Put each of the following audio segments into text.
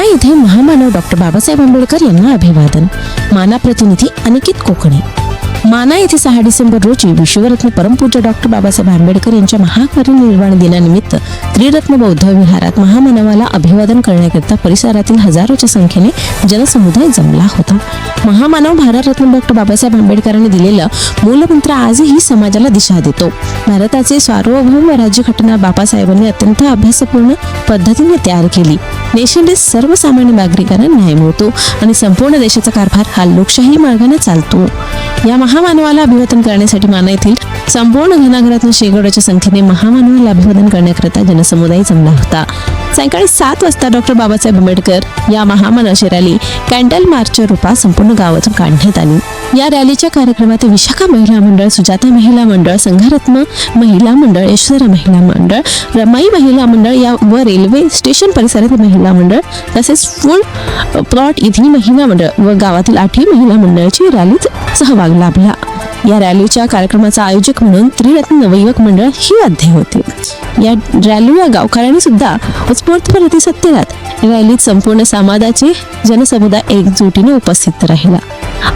माना येथे महामानव डॉक्टर बाबासाहेब आंबेडकर यांना अभिवादन. माना प्रतिनिधी अनिकित कोकणे. माना येथे सहा डिसेंबर रोजी विश्वरत्न परमपूज्य डॉक्टर बाबासाहेब आंबेडकर यांच्या महापरिनिर्वाण दिनानिमित्त त्रिरत्न बौद्ध विहारात महामानवाला अभिवादन करण्याकरिता परिसरातील हजारोच्या संख्येने जनसमुदाय जमला होता. महामानव भारतरत्न डॉक्टर बाबासाहेब आंबेडकरांनी दिलेलं मूलमंत्र आजही समाजाला दिशा देतो. भारताचे सार्वभौम राज्यघटना बाबासाहेबांनी अत्यंत अभ्यासपूर्ण पद्धतीने तयार केली. देशाने सर्वसामान्य नागरिकांना न्याय मिळतो आणि संपूर्ण देशाचा कारभार हा लोकशाही मार्गाने चालतो. या महामानवाला अभिवादन करण्यासाठी माना येथील संपूर्ण घनाघरातून शेकडोच्या संख्येने महामानवाला अभिवादन करण्याकरिता जनसमुदाय जमला होता. सायंकाळी सात वाजता डॉक्टर बाबासाहेब आंबेडकर या महामानवाची रॅली कॅन्डल मार्चच्या रूपात संपूर्ण गावातून काढण्यात आली. या रॅलीच्या कार्यक्रमात विशाखा महिला मंडळ सुजाता महिला मंडळ संघरत्न महिला मंडळ यशोधरा महिला मंडळ रमाई महिला मंडळ या व रेल्वे स्टेशन परिसरात महिला मंडळ तसेच फुल प्लॉट येथील महिला मंडळ व गावातील आठही महिला मंडळाची रॅलीत सहभाग लाभला. या रॅलीच्या कार्यक्रमाचा आयोजक म्हणून त्रिरत्न नवयुवक मंडळ ही वाद्य होते. या रॅलीला गावकऱ्यांनी सुद्धा उत्स्फूर्त प्रतिसाद दिलात. रॅलीत संपूर्ण समाजाचे जनसमुदाय एकजुटीने उपस्थित राहिला.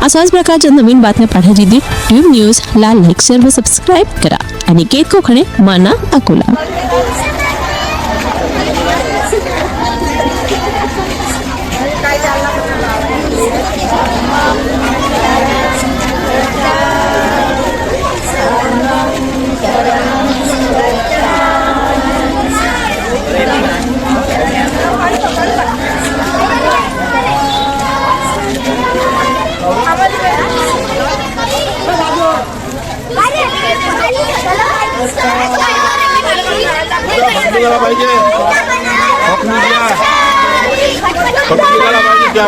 अशाच प्रकारच्या नवीन बातम्या पाहण्याची ट्यूब न्यूज ला लाईक शेअर व सबस्क्राईब करा. आणि केक कोकणे माना अकोला. निघाला पाहिजे हक निघाला हक निघाला पाहिजे त्या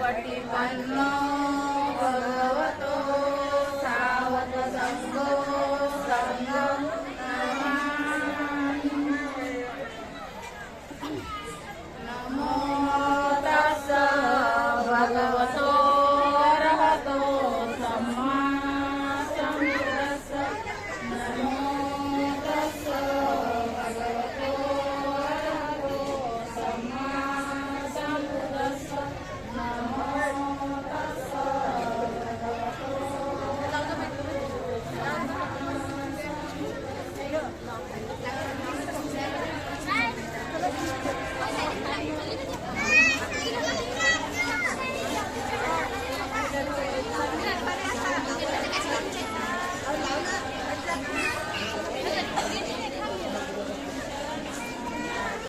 पटिपन्नो भगवतो सावत संगो